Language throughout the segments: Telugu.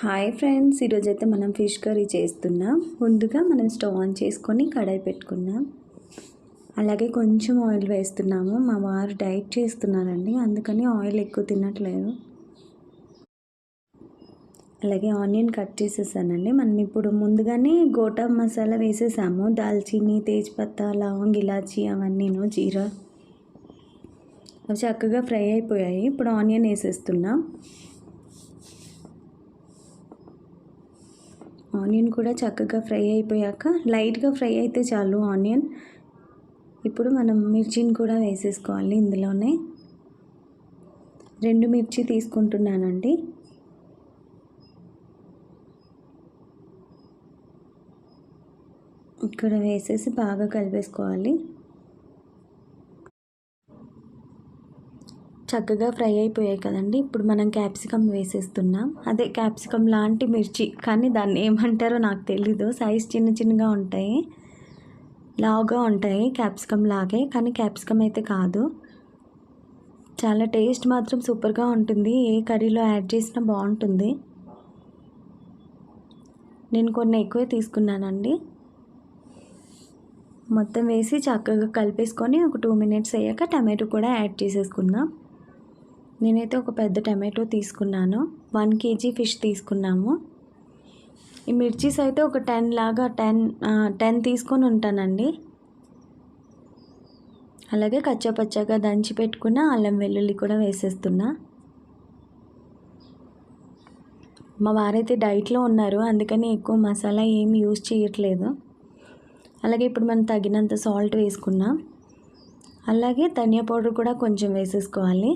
హాయ్ ఫ్రెండ్స్ ఈరోజైతే మనం ఫిష్ కర్రీ చేస్తున్నాం. ముందుగా మనం స్టవ్ ఆన్ చేసుకొని కడాయి పెట్టుకున్నాం అలాగే కొంచెం ఆయిల్ వేస్తున్నాము. మా వారు డైట్ చేస్తున్నారండి అందుకని ఆయిల్ ఎక్కువ తినట్లేదు. అలాగే ఆనియన్ కట్ చేసేసానండి. మనం ఇప్పుడు ముందుగానే గోటా మసాలా వేసేసాము. దాల్చిని తేజ్పత్తా లవంగ్ ఇలాచి అవన్నీను జీరా. అవి చక్కగా ఫ్రై అయిపోయాయి. ఇప్పుడు ఆనియన్ వేసేస్తున్నాం. ఆనియన్ కూడా చక్కగా ఫ్రై అయిపోయాక లైట్గా ఫ్రై అయితే చాలు ఆనియన్. ఇప్పుడు మనం మిర్చిని కూడా వేసేసుకోవాలి ఇందులోనే. రెండు మిర్చి తీసుకుంటున్నానండి. ఇక్కడ వేసేసి బాగా కలిపేసుకోవాలి. చక్కగా ఫ్రై అయిపోయాయి కదండి. ఇప్పుడు మనం క్యాప్సికమ్ వేసేస్తున్నాం. అదే క్యాప్సికమ్ లాంటి మిర్చి. కానీ దాన్ని ఏమంటారో నాకు తెలీదు. సైజ్ చిన్న చిన్నగా ఉంటాయి. లావుగా ఉంటాయి క్యాప్సికమ్ లాగే. కానీ క్యాప్సికమ్ అయితే కాదు. చాలా టేస్ట్ మాత్రం సూపర్గా ఉంటుంది. ఏ కర్రీలో యాడ్ చేసినా బాగుంటుంది. నేను కొన్ని ఎక్కువే తీసుకున్నానండి. మొత్తం వేసి చక్కగా కలిపేసుకొని ఒక టూ మినిట్స్ అయ్యాక టమాటో కూడా యాడ్ చేసేసుకుందాం. నేనైతే ఒక పెద్ద టమాటో తీసుకున్నాను. వన్ కేజీ ఫిష్ తీసుకున్నాము. ఈ మిర్చీస్ అయితే ఒక టెన్ లాగా టెన్ టెన్ తీసుకొని ఉంటానండి. అలాగే కచ్చాపచ్చాగా దంచి పెట్టుకున్న అల్లం వెల్లుల్లి కూడా వేసేస్తున్నా. మా వారైతే డైట్లో ఉన్నారు అందుకని ఎక్కువ మసాలా ఏమి యూజ్ చేయట్లేదు. అలాగే ఇప్పుడు మనం తగినంత సాల్ట్ వేసుకున్నాం. అలాగే ధనియా పౌడర్ కూడా కొంచెం వేసేసుకోవాలి.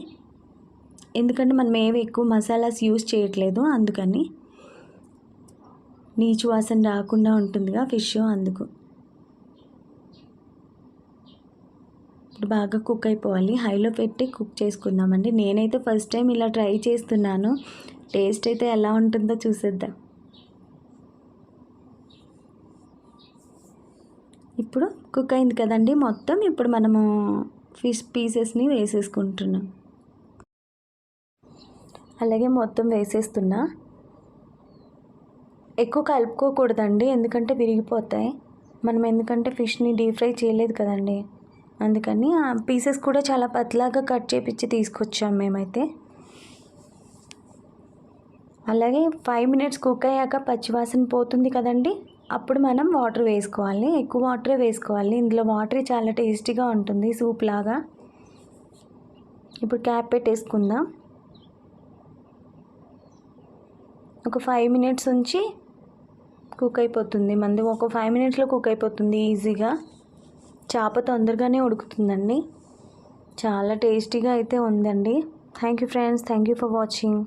ఎందుకంటే మనం ఏవి ఎక్కువ మసాలాస్ యూస్ చేయట్లేదు అందుకని. నీచు వాసన రాకుండా ఉంటుందిగా ఫిష్ అందుకు. ఇప్పుడు బాగా కుక్ అయిపోవాలి. హైలో పెట్టి కుక్ చేసుకుందామండి. నేనైతే ఫస్ట్ టైం ఇలా ట్రై చేస్తున్నాను. టేస్ట్ అయితే ఎలా ఉంటుందో చూసేద్దాం. ఇప్పుడు కుక్ అయింది కదండి మొత్తం. ఇప్పుడు మనము ఫిష్ పీసెస్ని వేసేసుకుంటున్నాం. అలాగే మొత్తం వేసేస్తున్నా. ఎక్కువ కలుపుకోకూడదండి ఎందుకంటే విరిగిపోతాయి. మనం ఎందుకంటే ఫిష్ని డీప్ ఫ్రై చేయలేదు కదండి. అందుకని ఆ పీసెస్ కూడా చాలా పతలాగా కట్ చేపించి తీసుకొచ్చాం మేమైతే. అలాగే ఫైవ్ మినిట్స్ కుక్ అయ్యాక పచ్చివాసన పోతుంది కదండి అప్పుడు మనం వాటర్ వేసుకోవాలి. ఎక్కువ వాటరే వేసుకోవాలి. ఇందులో వాటరే చాలా టేస్టీగా ఉంటుంది సూప్ లాగా. ఇప్పుడు క్యాప్ పెట్టేసుకుందాం. ఒక ఫైవ్ మినిట్స్ ఉంచి కుక్ అయిపోతుంది. మంది ఒక ఫైవ్ మినిట్స్లో కుక్ అయిపోతుంది ఈజీగా. చేప తొందరగానే ఉడుకుతుందండి. చాలా టేస్టీగా అయితే ఉందండి. Thank you friends thank you for watching